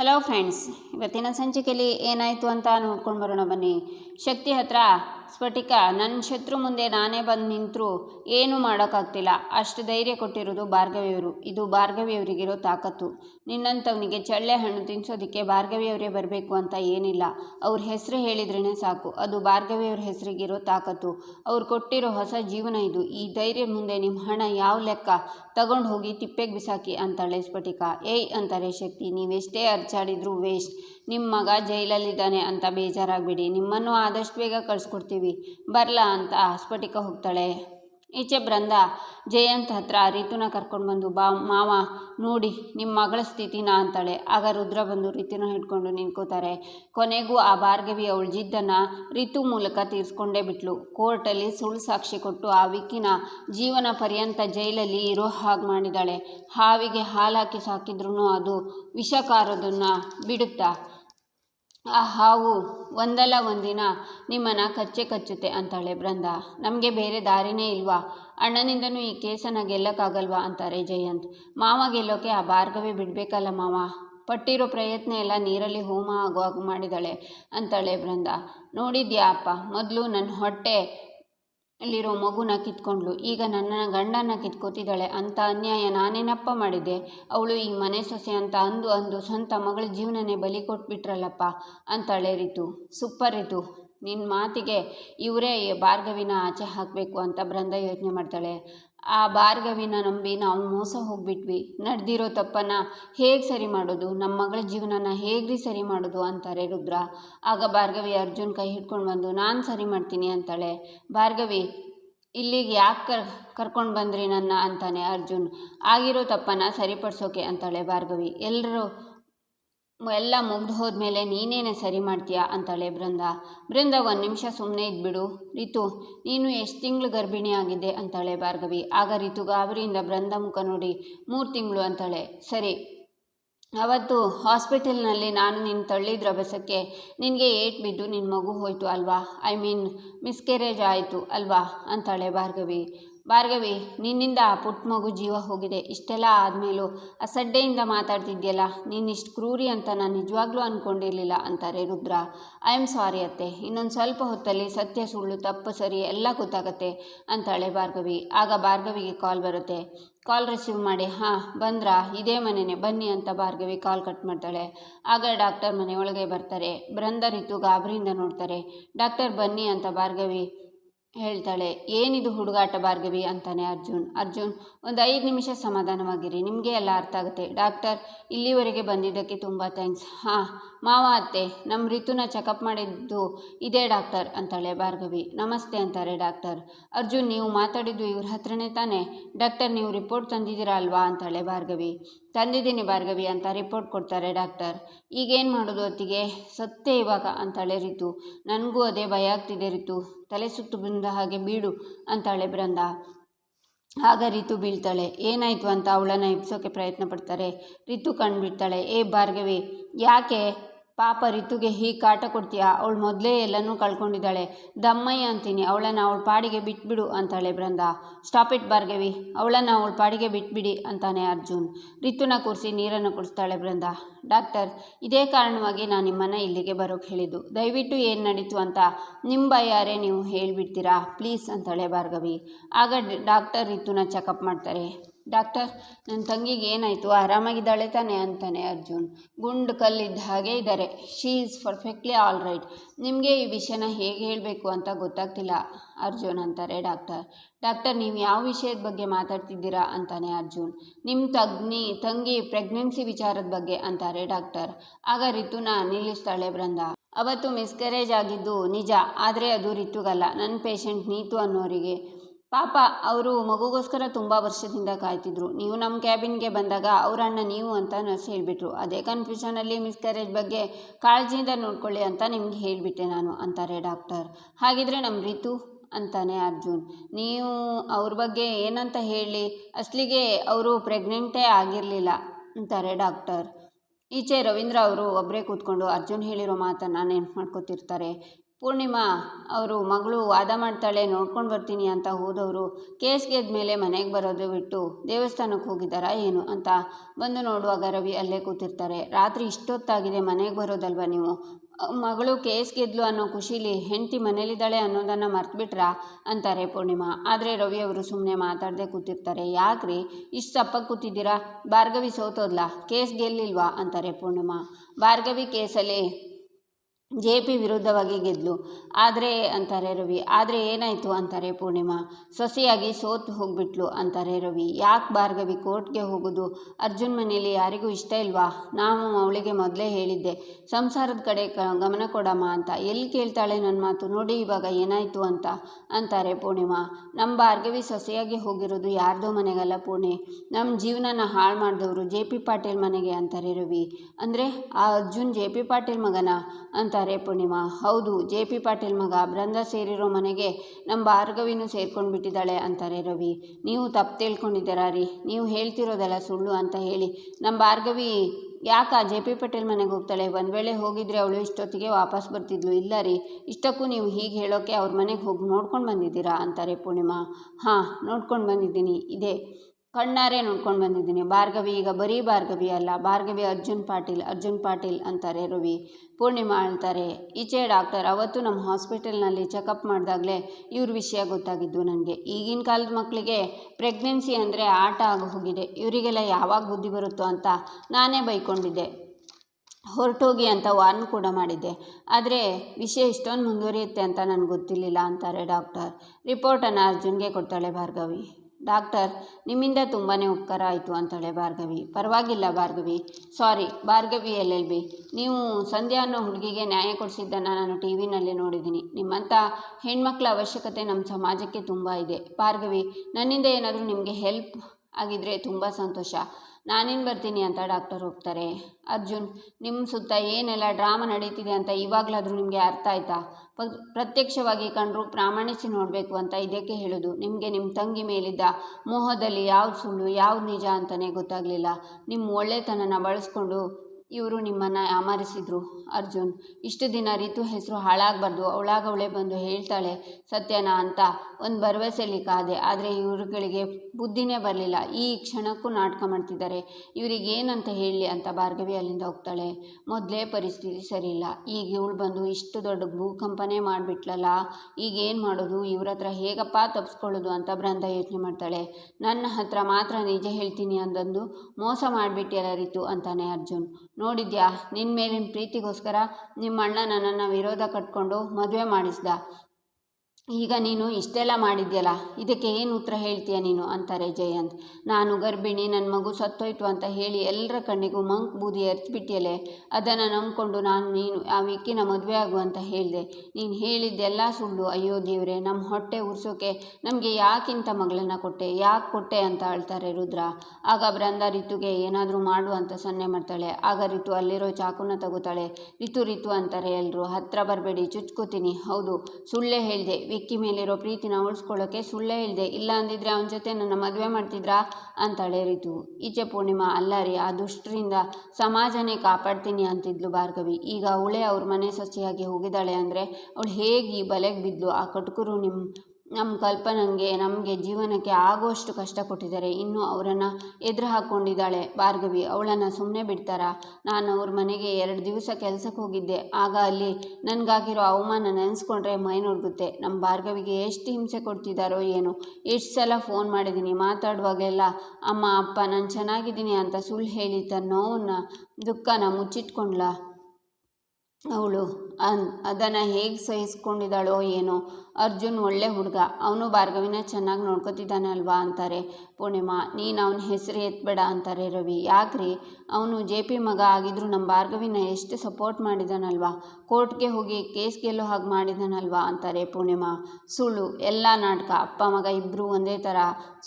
Hello friends ಇವತ್ತಿನ ಸಂಚಿಕೆಯಲ್ಲಿ ಏನಾಯಿತು ಅಂತ ನೋಡ್ಕೊಂಡು ಬರೋಣ ಬನ್ನಿ. ಶಕ್ತಿ ಹತ್ರ ಸ್ಫಟಿಕ ನನ್ನ ಶತ್ರು ಮುಂದೆ ನಾನೇ ಬಂದು ನಿಂತರೂ ಏನೂ ಮಾಡೋಕ್ಕಾಗ್ತಿಲ್ಲ. ಅಷ್ಟು ಧೈರ್ಯ ಕೊಟ್ಟಿರೋದು ಭಾರ್ಗವಿಯವರು. ಇದು ಭಾರ್ಗವಿಯವರಿಗಿರೋ ತಾಕತ್ತು. ನಿನ್ನಂಥವನಿಗೆ ಚಳ್ಳೆ ಹಣ್ಣು ತಿನ್ನಿಸೋದಕ್ಕೆ ಭಾರ್ಗವಿಯವರೇ ಬರಬೇಕು ಅಂತ ಏನಿಲ್ಲ. ಅವ್ರ ಹೆಸರು ಹೇಳಿದ್ರೇ ಸಾಕು. ಅದು ಭಾರ್ಗವಿಯವ್ರ ಹೆಸರಿಗಿರೋ ತಾಕತ್ತು. ಅವ್ರು ಕೊಟ್ಟಿರೋ ಹೊಸ ಜೀವನ ಇದು. ಈ ಧೈರ್ಯ ಮುಂದೆ ನಿಮ್ಮ ಹಣ ಯಾವ ಲೆಕ್ಕ? ತಗೊಂಡು ಹೋಗಿ ತಿಪ್ಪೆಗೆ ಬಿಸಾಕಿ ಅಂತಾಳೆ ಸ್ಫಟಿಕ. ಏಯ್ ಅಂತಾರೆ ಶಕ್ತಿ, ನೀವೆಷ್ಟೇ ಅರ್ಚಾಡಿದ್ರೂ ವೇಸ್ಟ್. ನಿಮ್ಮ ಮಗ ಜೈಲಲ್ಲಿದ್ದಾನೆ ಅಂತ ಬೇಜಾರಾಗಬೇಡಿ. ನಿಮ್ಮನ್ನು ಆದಷ್ಟು ಬೇಗ ಕಳಿಸ್ಕೊಡ್ತೀವಿ. ಬರಲಾ ಅಂತ ಸ್ಫಟಿಕ ಹೋಗ್ತಾಳೆ. ಈಚೆ ಬೃಂದ ಜಯಂತ್ ಹತ್ರ ರೀತುನ ಕರ್ಕೊಂಡು ಬಂದು, ಬಾ, ಮಾವ, ನೋಡಿ ನಿಮ್ಮ ಮಗಳ ಸ್ಥಿತಿನ ಅಂತಾಳೆ. ಆಗ ರುದ್ರ ಬಂದು ರೀತಿನ ಹಿಡ್ಕೊಂಡು ನಿಂತ್ಕೋತಾರೆ. ಕೊನೆಗೂ ಆ ಭಾರ್ಗವಿ ಅವಳ ಜಿದ್ದನ್ನು ರಿತು ಮೂಲಕ ತೀರಿಸ್ಕೊಂಡೇ ಬಿಟ್ಲು. ಕೋರ್ಟಲ್ಲಿ ಸುಳ್ಳು ಸಾಕ್ಷಿ ಕೊಟ್ಟು ಆ ವಿಕ್ಕಿನ ಜೀವನ ಪರ್ಯಂತ ಜೈಲಲ್ಲಿ ಇರೋ ಹಾಗೆ ಮಾಡಿದಾಳೆ. ಹಾವಿಗೆ ಹಾಲು ಹಾಕಿ ಸಾಕಿದ್ರೂ ಅದು ವಿಷಕಾರದನ್ನು ಬಿಡುತ್ತಾ ಆ ಹಾವು ಒಂದಲ್ಲ ಒಂದಿನ ನಿಮ್ಮನ್ನು ಕಚ್ಚೆ ಕಚ್ಚುತ್ತೆ ಅಂತಾಳೆ ಬೃಂದ. ನಮಗೆ ಬೇರೆ ದಾರಿನೇ ಇಲ್ವಾ? ಅಣ್ಣನಿಂದನೂ ಈ ಕೇಸನ್ನು ಗೆಲ್ಲಕ್ಕಾಗಲ್ವಾ ಅಂತಾರೆ ಜಯಂತ್. ಮಾವ ಗೆಲ್ಲೋಕೆ ಆ ಭಾರ್ಗವೇ ಬಿಡಬೇಕಲ್ಲ ಮಾವ? ಪಟ್ಟಿರೋ ಪ್ರಯತ್ನ ಎಲ್ಲ ನೀರಲ್ಲಿ ಹೋಮ ಆಗುವಾಗ ಮಾಡಿದಾಳೆ ಅಂತಾಳೆ ಬೃಂದ. ನೋಡಿದ್ಯಾ ಅಪ್ಪ, ಮೊದಲು ನನ್ನ ಹೊಟ್ಟೆ ಅಲ್ಲಿರೋ ಮಗುನ ಕಿತ್ಕೊಂಡ್ಳು ಈಗ ನನ್ನ ಗಂಡನ ಕಿತ್ಕೋತಿದ್ದಾಳೆ ಅಂತ ಅನ್ಯಾಯ ನಾನೇನಪ್ಪ ಮಾಡಿದೆ? ಅವಳು ಈ ಮನೆ ಸೊಸೆ ಅಂತ ಅಂದು ಅಂದು ಸ್ವಂತ ಮಗಳ ಜೀವನನೇ ಬಲಿ ಕೊಟ್ಬಿಟ್ರಲ್ಲಪ್ಪ, ಅಂತಾಳೆ ರಿತು. ಸೂಪರ್ ರಿತು. ನಿನ್ನ ಮಾತಿಗೆ ಇವರೇ ಭಾರ್ಗವಿನ ಆಚೆ ಹಾಕಬೇಕು ಅಂತ ಬೃಂದ ಯೋಚನೆ ಮಾಡ್ತಾಳೆ. ಆ ಭಾರ್ಗವಿನ ನಂಬಿ ನಾವು ಮೋಸ ಹೋಗ್ಬಿಟ್ವಿ. ನಡೆದಿರೋ ತಪ್ಪನ್ನು ಹೇಗೆ ಸರಿ ಮಾಡೋದು? ನಮ್ಮ ಮಗಳ ಜೀವನನ ಹೇಗ್ರಿ ಸರಿ ಮಾಡೋದು? ಅಂತಾರೆ ರುದ್ರ. ಆಗ ಭಾರ್ಗವಿ ಅರ್ಜುನ್ ಕೈ ಹಿಡ್ಕೊಂಡು ಬಂದು, ನಾನು ಸರಿ ಮಾಡ್ತೀನಿ ಅಂತಾಳೆ. ಭಾರ್ಗವಿ, ಇಲ್ಲಿಗೆ ಯಾಕೆ ಕರ್, ಕರ್ಕೊಂಡು ಬಂದ್ರಿ ನನ್ನ? ಅಂತಾನೆ ಅರ್ಜುನ್. ಆಗಿರೋ ತಪ್ಪನ್ನು ಸರಿಪಡಿಸೋಕೆ ಅಂತಾಳೆ ಭಾರ್ಗವಿ. ಎಲ್ಲರೂ ಎಲ್ಲ ಮುಗ್ದು ಹೋದ್ಮೇಲೆ ನೀನೇನೆ ಸರಿ ಮಾಡ್ತೀಯಾ? ಅಂತಾಳೆ ಬೃಂದ. ಬೃಂದ, ಒಂದು ನಿಮಿಷ ಸುಮ್ಮನೆ ಇದ್ಬಿಡು. ರಿತು, ನೀನು ಎಷ್ಟು ತಿಂಗಳು ಗರ್ಭಿಣಿ ಆಗಿದೆ ಅಂತಾಳೆ ಭಾರ್ಗವಿ. ಆಗ ರಿತು ಗಾಬರಿಯಿಂದ ಬೃಂದ ಮುಖ ನೋಡಿ, ಮೂರು ತಿಂಗಳು, ಅಂತಾಳೆ. ಸರಿ. ಅವತ್ತು ಹಾಸ್ಪಿಟಲ್ನಲ್ಲಿ ನಾನು ನಿನ್ನ ತಳ್ಳಿದ್ರ ಬಸಕ್ಕೆ ನಿನಗೆ ಏಟ್ ಬಿದ್ದು ನಿನ್ನ ಮಗು ಹೋಯಿತು ಅಲ್ವಾ? ಐ ಮೀನ್ ಮಿಸ್ಕೆರೇಜ್ ಆಯಿತು ಅಲ್ವಾ? ಅಂತಾಳೆ ಭಾರ್ಗವಿ. ಭಾರ್ಗವಿ, ನಿನ್ನಿಂದ ಪುಟ್ಟ ಮಗು ಜೀವ ಹೋಗಿದೆ. ಇಷ್ಟೆಲ್ಲ ಆದಮೇಲೂ ಅಸಡ್ಡೆಯಿಂದ ಮಾತಾಡ್ತಿದ್ಯಲ್ಲ ನೀನಿಷ್ಟು ಕ್ರೂರಿ ಅಂತ ನಾನು ನಿಜವಾಗ್ಲೂ ಅಂದ್ಕೊಂಡಿರಲಿಲ್ಲ ಅಂತಾರೆ ರುದ್ರ. ಐ ಆಮ್ ಸಾರಿ ಅತ್ತೆ, ಇನ್ನೊಂದು ಸ್ವಲ್ಪ ಹೊತ್ತಲ್ಲಿ ಸತ್ಯ, ಸುಳ್ಳು, ತಪ್ಪು, ಸರಿ ಎಲ್ಲ ಗೊತ್ತಾಗತ್ತೆ ಅಂತಾಳೆ ಭಾರ್ಗವಿ. ಆಗ ಭಾರ್ಗವಿಗೆ ಕಾಲ್ ಬರುತ್ತೆ. ಕಾಲ್ ರಿಸೀವ್ ಮಾಡಿ, ಹಾಂ, ಬಂದ್ರಾ? ಇದೇ ಮನೆಯೇ ಬನ್ನಿ ಅಂತ ಭಾರ್ಗವಿ ಕಾಲ್ ಕಟ್ ಮಾಡ್ತಾಳೆ. ಆಗ ಡಾಕ್ಟರ್ ಮನೆ ಒಳಗೆ ಬರ್ತಾರೆ. ಬೃಂದ ಗಾಬರಿಯಿಂದ ನೋಡ್ತಾರೆ. ಡಾಕ್ಟರ್, ಬನ್ನಿ ಅಂತ ಭಾರ್ಗವಿ ಹೇಳ್ತಾಳೆ, ಏನಿದು ಹುಡುಗಾಟ ಭಾರ್ಗವಿ? ಅಂತಾನೆ ಅರ್ಜುನ್. ಅರ್ಜುನ್, ಒಂದು ಐದು ನಿಮಿಷ ಸಮಾಧಾನವಾಗಿರಿ, ನಿಮಗೆ ಎಲ್ಲ ಅರ್ಥ ಆಗುತ್ತೆ. ಡಾಕ್ಟರ್ ಇಲ್ಲಿವರೆಗೆ ಬಂದಿದ್ದಕ್ಕೆ ತುಂಬ ಥ್ಯಾಂಕ್ಸ್. ಹಾಂ ಮಾವ ಅತ್ತೆ ನಮ್ಮ ಋತುನ ಚೆಕಪ್ ಮಾಡಿದ್ದು ಇದೇ ಡಾಕ್ಟರ್ ಅಂತಾಳೆ ಭಾರ್ಗವಿ. ನಮಸ್ತೆ ಅಂತಾರೆ ಡಾಕ್ಟರ್. ಅರ್ಜುನ್, ನೀವು ಮಾತಾಡಿದ್ದು ಇವ್ರ ಹತ್ರನೇ ತಾನೇ? ಡಾಕ್ಟರ್, ನೀವು ರಿಪೋರ್ಟ್ ತಂದಿದ್ದೀರಾ ಅಲ್ವಾ? ಅಂತಾಳೆ ಭಾರ್ಗವಿ. ತಂದಿದ್ದೀನಿ ಭಾರ್ಗವಿ ಅಂತ ರಿಪೋರ್ಟ್ ಕೊಡ್ತಾರೆ ಡಾಕ್ಟರ್. ಈಗೇನು ಮಾಡೋದು ಹೊತ್ತಿಗೆ ಸತ್ತೇ ಇವಾಗ, ಅಂತಾಳೆ ರಿತು. ನನಗೂ ಅದೇ ಭಯ ಆಗ್ತಿದೆ ರಿತು. ತಲೆ ಸುತ್ತು ಬಂದ ಹಾಗೆ ಬೀಡು ಅಂತಾಳೆ ಬೃಂದ. ಆಗ ರಿತು ಬೀಳ್ತಾಳೆ. ಏನಾಯಿತು ಅಂತ ಅವಳನ್ನು ಎಬ್ಸೋಕೆ ಪ್ರಯತ್ನ ಪಡ್ತಾರೆ. ರಿತು ಕಂಡುಬಿಡ್ತಾಳೆ ಏ ಭಾರ್ಗವಿ, ಯಾಕೆ? ಪಾಪ ರಿತುಗೆ ಹೀಗೆ ಕಾಟ ಕೊಡ್ತೀಯಾ? ಅವಳು ಮೊದಲೇ ಎಲ್ಲನೂ ಕಳ್ಕೊಂಡಿದ್ದಾಳೆ. ದಮ್ಮಯ್ಯ ಅಂತೀನಿ, ಅವಳನ್ನು ಅವಳ ಪಾಡಿಗೆ ಬಿಟ್ಬಿಡು ಅಂತಾಳೆ ಬೃಂದ. Stop it Bhargavi. ಅವಳನ್ನು ಅವಳ ಪಾಡಿಗೆ ಬಿಟ್ಬಿಡಿ ಅಂತಾನೆ ಅರ್ಜುನ್. ರಿತುನ ಕೂರಿಸಿ ನೀರನ್ನು ಕುಡಿಸ್ತಾಳೆ ಬೃಂದ. ಡಾಕ್ಟರ್ ಇದೇ ಕಾರಣವಾಗಿ ನಾನು ನಿಮ್ಮನ್ನು ಇಲ್ಲಿಗೆ ಬರೋಕೆ ಹೇಳಿದ್ದು. ದಯವಿಟ್ಟು ಏನು ನಡೀತು ಅಂತ ನಿಮ್ಮ ಬಯ್ಯಾರೇ ನೀವು ಹೇಳಿಬಿಡ್ತೀರಾ? ಪ್ಲೀಸ್ ಅಂತಾಳೆ ಭಾರ್ಗವಿ. ಆಗ ಡಾಕ್ಟರ್ ರಿತುನ ಚೆಕಪ್ ಮಾಡ್ತಾರೆ. ಡಾಕ್ಟರ್, ನನ್ನ ತಂಗಿಗೆ ಏನಾಯಿತು? ಆರಾಮಾಗಿದ್ದಾಳೆ ತಾನೆ? ಅಂತಾನೆ ಅರ್ಜುನ್. ಗುಂಡು ಕಲ್ಲಿದ್ದ ಹಾಗೆ ಇದ್ದಾರೆ. She is perfectly all right. ನಿಮಗೆ ಈ ವಿಷಯನ ಹೇಗೆ ಹೇಳಬೇಕು ಅಂತ ಗೊತ್ತಾಗ್ತಿಲ್ಲ, ಅರ್ಜುನ್ ಅಂತಾರೆ ಡಾಕ್ಟರ್. ಡಾಕ್ಟರ್, ನೀವು ಯಾವ ವಿಷಯದ ಬಗ್ಗೆ ಮಾತಾಡ್ತಿದ್ದೀರಾ? ಅಂತಾನೆ ಅರ್ಜುನ್. ನಿಮ್ಮ ತಗ್ನಿ, ತಂಗಿ ಪ್ರೆಗ್ನೆನ್ಸಿ ವಿಚಾರದ ಬಗ್ಗೆ, ಅಂತಾರೆ ಡಾಕ್ಟರ್. ಆಗ ರಿತುನ ನಿಲ್ಲಿಸ್ತಾಳೆ ಬೃಂದ ಅವತ್ತು ಮಿಸ್ಕರೇಜ್ ಆಗಿದ್ದು ನಿಜ, ಆದರೆ ಅದು ರಿತುಗಲ್ಲ. ನನ್ನ ಪೇಷಂಟ್ ನೀತು ಅನ್ನೋರಿಗೆ. ಪಾಪ, ಅವರು ಮಗುಗೋಸ್ಕರ ತುಂಬ ವರ್ಷದಿಂದ ಕಾಯ್ತಿದ್ರು. ನೀವು ನಮ್ಮ ಕ್ಯಾಬಿನ್ಗೆ ಬಂದಾಗ ಅವ್ರ ಅಣ್ಣ ನೀವು ಅಂತ ನರ್ಸ್ ಹೇಳಿಬಿಟ್ರು. ಅದೇ ಕನ್ಫ್ಯೂಷನಲ್ಲಿ ಮಿಸ್ಕ್ಯಾರೇಜ್ ಬಗ್ಗೆ ಕಾಳಜಿಯಿಂದ ನೋಡ್ಕೊಳ್ಳಿ ಅಂತ ನಿಮ್ಗೆ ಹೇಳಿಬಿಟ್ಟೆ ನಾನು, ಅಂತಾರೆ ಡಾಕ್ಟರ್. ಹಾಗಿದ್ರೆ ನಮ್ಮ ರಿತು, ಅಂತಾನೆ ಅರ್ಜುನ್. ನೀವು ಅವ್ರ ಬಗ್ಗೆ ಏನಂತ ಹೇಳಿ? ಅಸಲಿಗೆ ಅವರು ಪ್ರೆಗ್ನೆಂಟೇ ಆಗಿರಲಿಲ್ಲ, ಅಂತಾರೆ ಡಾಕ್ಟರ್. ಈಚೆ ರವೀಂದ್ರ ಅವರು ಒಬ್ಬರೇ ಕೂತ್ಕೊಂಡು ಅರ್ಜುನ್ ಹೇಳಿರೋ ಮಾತನ್ನು ನೆನ್ಪು ಮಾಡ್ಕೊತಿರ್ತಾರೆ. ಪೂರ್ಣಿಮಾ ಅವರು, ಮಗಳು, ವಾದ ಮಾಡ್ತಾಳೆ, ನೋಡ್ಕೊಂಡು ಬರ್ತೀನಿ ಅಂತ ಹೋದವರು, ಕೇಸ್ ಗೆದ್ದ ಮೇಲೆ ಮನೆಗೆ ಬರೋದು ಬಿಟ್ಟು ದೇವಸ್ಥಾನಕ್ಕೆ ಹೋಗಿದ್ದಾರಾ ಏನು ಅಂತ ಬಂದು ನೋಡುವಾಗ ರವಿ ಅಲ್ಲೇ ಕೂತಿರ್ತಾರೆ. ರಾತ್ರಿ ಇಷ್ಟೊತ್ತಾಗಿದೆ, ಮನೆಗೆ ಬರೋದಲ್ವ ನೀವು? ಮಗಳು, ಕೇಸ್ ಗೆದ್ಲು ಅನ್ನೋ ಖುಷೀಲಿ ಹೆಂಡತಿ ಮನೇಲಿದ್ದಾಳೆ ಅನ್ನೋದನ್ನು ಮರ್ತುಬಿಟ್ರಾ? ಅಂತಾರೆ ಪೂರ್ಣಿಮಾ. ಆದರೆ ರವಿ ಅವರು ಸುಮ್ಮನೆ ಮಾತಾಡದೆ ಕೂತಿರ್ತಾರೆ. ಯಾಕ್ರಿ? ಇಷ್ಟು ಸಪ್ಪಗೆ ಕೂತಿದ್ದೀರಾ? ಭಾರ್ಗವಿ ಸೋತೋದ್ಲಾ? ಕೇಸ್ ಗೆಲ್ಲಿಲ್ವಾ? ಅಂತಾರೆ ಪೂರ್ಣಿಮಾ. ಭಾರ್ಗವಿ ಕೇಸಲ್ಲಿ ಜೆ ಪಿ ವಿರುದ್ಧವಾಗಿ ಗೆದ್ಲು. ಆದರೆ, ಅಂತಾರೆ ರವಿ, ಆದರೆ ಏನಾಯಿತು ಅಂತಾರೆ ಪೂರ್ಣಿಮಾ, ಸೊಸೆಯಾಗಿ ಸೋತು ಹೋಗ್ಬಿಟ್ಲು ಅಂತಾರೆ ರವಿ. ಯಾಕೆ ಭಾರ್ಗವಿ ಕೋರ್ಟ್ಗೆ ಹೋಗೋದು? ಅರ್ಜುನ್ ಮನೇಲಿ ಯಾರಿಗೂ ಇಷ್ಟ ಇಲ್ವಾ? ನಾವು ಅವಳಿಗೆ ಮೊದಲೇ ಹೇಳಿದ್ದೆ, ಸಂಸಾರದ ಕಡೆ ಗಮನ ಕೊಡಮ್ಮ ಅಂತ. ಎಲ್ಲಿ ಕೇಳ್ತಾಳೆ ನನ್ನ ಮಾತು? ನೋಡಿ ಇವಾಗ ಏನಾಯಿತು ಅಂತ ಅಂತಾರೆ ಪೂರ್ಣಿಮಾ. ನಮ್ಮ ಭಾರ್ಗವಿ ಸೊಸೆಯಾಗಿ ಹೋಗಿರೋದು ಯಾರ್ದೋ ಮನೆಗಲ್ಲ ಪೂರ್ಣಿ. ನಮ್ಮ ಜೀವನನ ಹಾಳು ಮಾಡಿದವರು ಜೆ ಪಿ ಪಾಟೀಲ್ ಮನೆಗೆ ಅಂತಾರೆ ರವಿ. ಅಂದರೆ, ಆ ಅರ್ಜುನ್ ಜೆ ಪಿ ಪಾಟೀಲ್ ಮಗನ? ಅಂತಾರೆ ಪೂರ್ಣಿಮಾ ಹೌದು, ಜೆ ಪಿ ಪಾಟೀಲ್ ಮಗ ಬೃಂದ ಸೇರಿರೋ ಮನೆಗೆ ನಮ್ಮ ಭಾರ್ಗವಿನೂ ಸೇರ್ಕೊಂಡು ಬಿಟ್ಟಿದ್ದಾಳೆ ಅಂತಾರೆ ರವಿ. ನೀವು ತಪ್ಪು ತಿಳ್ಕೊಂಡಿದ್ದೀರಾ ರೀ? ನೀವು ಹೇಳ್ತಿರೋದಲ್ಲ ಸುಳ್ಳು ಅಂತ ಹೇಳಿ. ನಮ್ಮ ಭಾರ್ಗವಿ ಯಾಕೆ ಜೆ ಪಿ ಪಟೇಲ್ ಮನೆಗೆ ಹೋಗ್ತಾಳೆ? ಒಂದು ವೇಳೆ ಹೋಗಿದ್ರೆ ಅವಳು ಇಷ್ಟೊತ್ತಿಗೆ ವಾಪಸ್ ಬರ್ತಿದ್ಲು. ಇಲ್ಲ ರೀ, ಇಷ್ಟಕ್ಕೂ ನೀವು ಹೀಗೆ ಹೇಳೋಕ್ಕೆ ಅವ್ರ ಮನೆಗೆ ಹೋಗಿ ನೋಡ್ಕೊಂಡು ಬಂದಿದ್ದೀರಾ ಅಂತಾರೆ ಪೂರ್ಣಿಮಾ ಹಾಂ, ನೋಡ್ಕೊಂಡು ಬಂದಿದ್ದೀನಿ. ಇದೆ. ಕಣ್ಣಾರೆ ನೋಡ್ಕೊಂಡು ಬಂದಿದ್ದೀನಿ. ಭಾರ್ಗವಿ, ಈಗ ಬರೀ ಭಾರ್ಗವಿ ಅಲ್ಲ, ಭಾರ್ಗವಿ ಅರ್ಜುನ್ ಪಾಟೀಲ್ ಅರ್ಜುನ್ ಪಾಟೀಲ್ ಅಂತಾರೆ ರವಿ. ಪೂರ್ಣಿಮಾ ಅಂತಾರೆ. ಈಚೆ ಡಾಕ್ಟರ್, ಅವತ್ತು ನಮ್ಮ ಹಾಸ್ಪಿಟಲ್ನಲ್ಲಿ ಚೆಕಪ್ ಮಾಡಿದಾಗಲೇ ಇವ್ರ ವಿಷಯ ಗೊತ್ತಾಗಿದ್ದು ನನಗೆ ಈಗಿನ ಕಾಲದ ಮಕ್ಕಳಿಗೆ ಪ್ರೆಗ್ನೆನ್ಸಿ ಅಂದರೆ ಆಟ ಆಗಿ ಹೋಗಿದೆ. ಇವರಿಗೆಲ್ಲ ಯಾವಾಗ ಬುದ್ಧಿ ಬರುತ್ತೋ ಅಂತ ನಾನೇ ಬೈಕೊಂಡಿದ್ದೆ. ಹೊರಟೋಗಿ ಅಂತ ವಾರ್ನ್ ಕೂಡ ಮಾಡಿದ್ದೆ. ಆದರೆ ವಿಷಯ ಇಷ್ಟೊಂದು ಮುಂದುವರಿಯುತ್ತೆ ಅಂತ ನನಗೆ ಗೊತ್ತಿರಲಿಲ್ಲ ಅಂತಾರೆ ಡಾಕ್ಟರ್. ರಿಪೋರ್ಟನ್ನು ಅರ್ಜುನ್ಗೆ ಕೊಡ್ತಾಳೆ ಭಾರ್ಗವಿ. ಡಾಕ್ಟರ್, ನಿಮ್ಮಿಂದ ತುಂಬಾ ಉಪಕಾರ ಆಯಿತು ಅಂತಾಳೆ ಭಾರ್ಗವಿ. ಪರವಾಗಿಲ್ಲ Bhargavi. Sorry, Bhargavi L L B. ನೀವು ಸಂಧ್ಯಾ ಅನ್ನೋ ಹುಡುಗಿಗೆ ನ್ಯಾಯ ಕೊಡಿಸಿದ್ದನ್ನು ನಾನು ಟಿ ವಿನಲ್ಲಿ ನೋಡಿದ್ದೀನಿ. ನಿಮ್ಮಂಥ ಹೆಣ್ಮಕ್ಳ ಅವಶ್ಯಕತೆ ನಮ್ಮ ಸಮಾಜಕ್ಕೆ ತುಂಬ ಇದೆ. ಭಾರ್ಗವಿ, ನನ್ನಿಂದ ಏನಾದರೂ ನಿಮಗೆ ಹೆಲ್ಪ್ ಆಗಿದ್ದರೆ ತುಂಬ ಸಂತೋಷ. ನಾನೇನು ಬರ್ತೀನಿ ಅಂತ ಡಾಕ್ಟರ್ ಹೋಗ್ತಾರೆ. ಅರ್ಜುನ್ ನಿಮ್ಮ ಸುತ್ತ ಏನೆಲ್ಲ ಡ್ರಾಮಾ ನಡೀತಿದೆ ಅಂತ ಇವಾಗಲಾದರೂ ನಿಮಗೆ ಅರ್ಥ ಆಯ್ತಾ? ಪ್ರತ್ಯಕ್ಷವಾಗಿ ಕಂಡರೂ ಪ್ರಾಮಾಣಿಸಿ ನೋಡಬೇಕು ಅಂತ ಇದಕ್ಕೆ ಹೇಳೋದು. ನಿಮಗೆ ನಿಮ್ಮ ತಂಗಿ ಮೇಲಿದ್ದ ಮೋಹದಲ್ಲಿ ಯಾವ್ದು ಸುಳ್ಳು, ಯಾವ್ದು ನಿಜ ಅಂತಲೇ ಗೊತ್ತಾಗಲಿಲ್ಲ. ನಿಮ್ಮ ಒಳ್ಳೆತನನ ಬಳಸ್ಕೊಂಡು ಇವರು ನಿಮ್ಮನ್ನು ಆಮರಿಸಿದ್ರು. ಅರ್ಜುನ್, ಇಷ್ಟು ದಿನ ರಿತು ಹೆಸರು ಹಾಳಾಗಬಾರ್ದು ಅವಳಾಗವಳೆ ಬಂದು ಹೇಳ್ತಾಳೆ, ಸತ್ಯನ ಅಂತ. ಒಂದು ಭರವಸೆಯಲ್ಲಿ ಕಾದೆ ಆದರೆ ಇವರುಗಳಿಗೆ ಬುದ್ಧಿನೇ ಬರಲಿಲ್ಲ. ಈ ಕ್ಷಣಕ್ಕೂ ನಾಟಕ ಮಾಡ್ತಿದ್ದಾರೆ. ಇವರಿಗೇನಂತ ಹೇಳಿ ಅಂತ ಭಾರ್ಗವಿ ಅಲ್ಲಿಂದ ಹೋಗ್ತಾಳೆ. ಮೊದಲೇ ಪರಿಸ್ಥಿತಿ ಸರಿಯಿಲ್ಲ. ಈಗ ಇವಳು ಬಂದು ಇಷ್ಟು ದೊಡ್ಡ ಭೂಕಂಪನೇ ಮಾಡಿಬಿಟ್ಲಲ್ಲ ಈಗ ಏನು ಮಾಡೋದು? ಇವ್ರ ಹತ್ರ ಹೇಗಪ್ಪ ತಪ್ಪಿಸ್ಕೊಳ್ಳೋದು ಅಂತ ಬೃಂದ ಯೋಚನೆ ಮಾಡ್ತಾಳೆ. ನನ್ನ ಹತ್ರ ಮಾತ್ರ ನಿಜ ಹೇಳ್ತೀನಿ ಅಂದಂದು ಮೋಸ ಮಾಡಿಬಿಟ್ಟಿಲ್ಲ ರಿತು ಅಂತಾನೆ ಅರ್ಜುನ್. ನೋಡಿದ್ಯಾ? ನಿನ್ನ ಮೇಲಿನ ಪ್ರೀತಿಗೋಸ್ಕರ ನಿಮ್ಮ ಅಣ್ಣ ನನ್ನನ್ನು ವಿರೋಧ ಕಟ್ಕೊಂಡು ಮದುವೆ ಮಾಡಿಸ್ದ. ಈಗ ನೀನು ಇಷ್ಟೆಲ್ಲ ಮಾಡಿದ್ಯಲ್ಲ, ಇದಕ್ಕೆ ಏನು ಉತ್ತರ ಹೇಳ್ತೀಯ ನೀನು? ಅಂತಾರೆ ಜಯಂತ್. ನಾನು ಗರ್ಭಿಣಿ ನನ್ನ ಮಗು ಸತ್ತೋಯ್ತು ಅಂತ ಹೇಳಿ ಎಲ್ಲರ ಕಣ್ಣಿಗೂ ಮಂಕ್ ಬೂದಿ ಎರಚ್ಬಿಟ್ಟಿಯಲೆ ಅದನ್ನು ನಂಬಿಕೊಂಡು ನಾನು ನೀನು, ಆ ವಿಕ್ಕಿನ ಮದುವೆ ಆಗು ಅಂತ ಹೇಳಿದೆ. ನೀನು ಹೇಳಿದ್ದೆಲ್ಲ ಸುಳ್ಳು. ಅಯ್ಯೋ ದೇವರೇ ನಮ್ಮ ಹೊಟ್ಟೆ ಉರ್ಸೋಕೆ ನಮಗೆ ಯಾಕಿಂತ ಮಗಳನ್ನ ಕೊಟ್ಟೆ? ಯಾಕೆ ಕೊಟ್ಟೆ ಅಂತ ಅಳ್ತಾರೆ ರುದ್ರ. ಆಗ ಬ್ರಂದ ರಿತುಗೆ ಏನಾದರೂ ಮಾಡು ಅಂತ ಸನ್ನೆ ಮಾಡ್ತಾಳೆ. ಆಗ ರಿತು ಅಲ್ಲಿರೋ ಚಾಕುನ ತಗೋತಾಳೆ. ರಿತು ರಿತು ಅಂತಾರೆ ಎಲ್ಲರೂ ಹತ್ರ ಬರಬೇಡಿ, ಚುಚ್ಕೋತೀನಿ. ಹೌದು, ಸುಳ್ಳೇ ಹೇಳಿದೆ. ವಿಕ್ಕಿ ಮೇಲಿರೋ ಪ್ರೀತಿನ ಉಳಿಸ್ಕೊಳ್ಳೋಕೆ ಸುಳ್ಳೇ ಇಲ್ಲದೆ ಇಲ್ಲ ಅಂದಿದ್ರೆ ಅವನ ಜೊತೆ ನನ್ನ ಮದುವೆ ಮಾಡ್ತಿದ್ರಾ? ಅಂತಾಳೆ ರಿತು ಈಚೆ ಪೂರ್ಣಿಮಾ ಅಲ್ಲ ರೀ ಆ ದುಷ್ಟರಿಂದ ಸಮಾಜನೇ ಕಾಪಾಡ್ತೀನಿ ಅಂತಿದ್ಲು ಭಾರ್ಗವಿ. ಈಗ ಅವಳೇ ಅವ್ರ ಮನೆ ಸೊಸೆಯಾಗಿ ಹೋಗಿದ್ದಾಳೆ ಅಂದರೆ ಅವಳು ಹೇಗೆ ಈ ಬಲೆಗೆ ಬಿದ್ಲು? ಆ ಕಟ್ಕರು ನಿಮ್ಮ ನಮ್ಮ ಕಲ್ಪನಂಗೆ ನಮಗೆ ಜೀವನಕ್ಕೆ ಆಗುವಷ್ಟು ಕಷ್ಟ ಕೊಟ್ಟಿದ್ದಾರೆ. ಇನ್ನು ಅವರನ್ನು ಎದುರು ಹಾಕ್ಕೊಂಡಿದ್ದಾಳೆ ಭಾರ್ಗವಿ. ಅವಳನ್ನು ಸುಮ್ಮನೆ ಬಿಡ್ತಾರಾ? ನಾನು ಅವ್ರ ಮನೆಗೆ ಎರಡು ದಿವಸ ಕೆಲಸಕ್ಕೆ ಹೋಗಿದ್ದೆ. ಆಗ ಅಲ್ಲಿ ನನಗಾಗಿರೋ ಅವಮಾನ ನೆನೆಸ್ಕೊಂಡ್ರೆ ಮೈ ನುಡ್ಗುತ್ತೆ. ನಮ್ಮ ಭಾರ್ಗವಿಗೆ ಎಷ್ಟು ಹಿಂಸೆ ಕೊಡ್ತಿದ್ದಾರೋ ಏನು. ಎಷ್ಟು ಸಲ ಫೋನ್ ಮಾಡಿದ್ದೀನಿ. ಮಾತಾಡುವಾಗೆಲ್ಲ, ಅಮ್ಮ, ಅಪ್ಪ, ನಾನು ಚೆನ್ನಾಗಿದ್ದೀನಿ ಅಂತ ಸುಳ್ಳು ಹೇಳಿ ತನ್ನ ನೋವನ್ನು, ದುಃಖನ ಮುಚ್ಚಿಟ್ಕೊಂಡ್ಲ? ಅವಳು ಅನ್, ಅದನ್ನು ಹೇಗೆ ಸಹಿಸ್ಕೊಂಡಿದ್ದಾಳೋ ಏನೋ. ಅರ್ಜುನ್ ಒಳ್ಳೆ ಹುಡುಗ. ಅವನು ಭಾರ್ಗವಿನ ಚೆನ್ನಾಗಿ ನೋಡ್ಕೊತಿದ್ದಾನೆ ಅಲ್ವಾ ಅಂತಾರೆ. ಪೂರ್ಣಿಮಾ, ನೀನು ಅವನ ಹೆಸರು ಎತ್ಬೇಡ ಅಂತಾರೆ ರವಿ. ಯಾಕ್ರಿ? ಅವನು ಜೆ ಪಿ ಮಗ ಆಗಿದ್ರು ನಮ್ಮ ಭಾರ್ಗವಿನ ಎಷ್ಟು ಸಪೋರ್ಟ್ ಮಾಡಿದಾನಲ್ವಾ. ಕೋರ್ಟ್ಗೆ ಹೋಗಿ ಕೇಸ್ ಗೆಲ್ಲೋ ಹಾಗೆ ಮಾಡಿದಾನಲ್ವಾ ಅಂತಾರೆ ಪೂರ್ಣಿಮಾ. ಸುಳ್ಳು, ಎಲ್ಲ ನಾಟಕ. ಅಪ್ಪ ಮಗ ಇಬ್ಬರು ಒಂದೇ ಥರ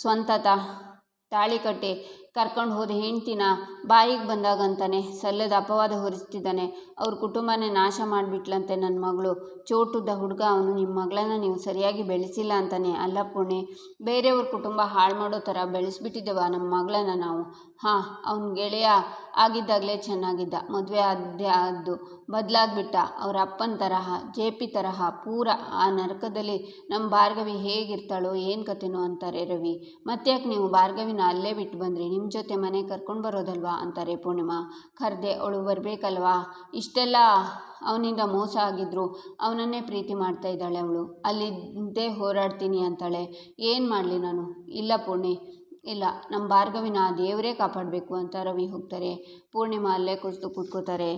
ಸ್ವಂತ ತಾಳಿಕಟ್ಟೆ ತಾಳಿ ಕಟ್ಟಿ. ಕರ್ಕೊಂಡು ಹೋದ ಹೆಂಡ್ತಿನ ಬಾಯಿಗೆ ಬಂದಾಗಂತಾನೆ ಸಲ್ಲದ ಅಪವಾದ ಹೊರಿಸ್ತಿದ್ದಾನೆ. ಅವ್ರ ಕುಟುಂಬನೇ ನಾಶ ಮಾಡಿಬಿಟ್ಲಂತೆ ನನ್ನ ಮಗಳು. ಚೋಟುದ್ದ ಹುಡುಗ ಅವನು ನಿಮ್ಮ ಮಗಳನ್ನ ನೀವು ಸರಿಯಾಗಿ ಬೆಳೆಸಿಲ್ಲ ಅಂತಾನೆ. ಅಲ್ಲ ಪುಣೆ ಬೇರೆಯವ್ರ ಕುಟುಂಬ ಹಾಳು ಮಾಡೋ ಥರ ಬೆಳೆಸ್ಬಿಟ್ಟಿದ್ದೇವ ನಮ್ಮ ಮಗಳನ್ನ ನಾವು? ಹಾಂ, ಅವನ ಗೆಳೆಯ ಆಗಿದ್ದಾಗಲೇ ಚೆನ್ನಾಗಿದ್ದ. ಮದುವೆ ಆದ್ದೇ ಆದ್ದು, ಬದಲಾಗ್ಬಿಟ್ಟ. ಅವ್ರ ಅಪ್ಪನ ತರಹ, ಜೆ ಪಿ ತರಹ, ಪೂರ ಆ ನರಕದಲ್ಲಿ ನಮ್ಮ ಭಾರ್ಗವಿ ಹೇಗಿರ್ತಾಳೋ, ಏನು ಕತೆನೋ ಅಂತಾರೆ ರವಿ. ಮತ್ತ್ಯಾಕೆ ನೀವು ಭಾರ್ಗವಿನ ಅಲ್ಲೇ ಬಿಟ್ಟು ಬಂದ್ರಿ. ನಿಮ್ಮ ಜೊತೆ ಮನೆ ಕರ್ಕೊಂಡು ಬರೋದಲ್ವಾ? ಅಂತಾರೆ ಪೂರ್ಣಿಮಾ. ಕರೆದೆ, ಅವಳು ಬರಬೇಕಲ್ವಾ? ಇಷ್ಟೆಲ್ಲ ಅವನಿಂದ ಮೋಸ ಆಗಿದ್ರು. ಅವನನ್ನೇ ಪ್ರೀತಿ ಮಾಡ್ತಾ ಇದ್ದಾಳೆ ಅವಳು. ಅಲ್ಲಿದ್ದೇ ಹೋರಾಡ್ತೀನಿ ಅಂತಾಳೆ. ಏನು ಮಾಡಲಿ ನಾನು? ಇಲ್ಲ ಪೂರ್ಣಿ. ಇಲ್ಲ ನಮ್ಮ ಭಾರ್ಗವಿನ ದೇವರೇ ಕಾಪಾಡಬೇಕು ಅಂತ ರವಿ ಹೋಗ್ತಾರೆ. ಪೂರ್ಣಿಮಾ ಅಲ್ಲೇ ಕುಸಿದು ಕೂತ್ಕೋತಾರೆ.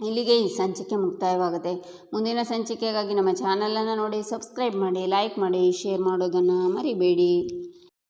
ಇಲ್ಲಿಗೆ ಈ ಸಂಚಿಕೆ ಮುಕ್ತಾಯವಾಗುತ್ತೆ. ಮುಂದಿನ ಸಂಚಿಕೆಗಾಗಿ ನಮ್ಮ ಚಾನಲನ್ನು ನೋಡಿ, ಸಬ್ಸ್ಕ್ರೈಬ್ ಮಾಡಿ, ಲೈಕ್ ಮಾಡಿ, ಶೇರ್ ಮಾಡೋದನ್ನು ಮರಿಬೇಡಿ.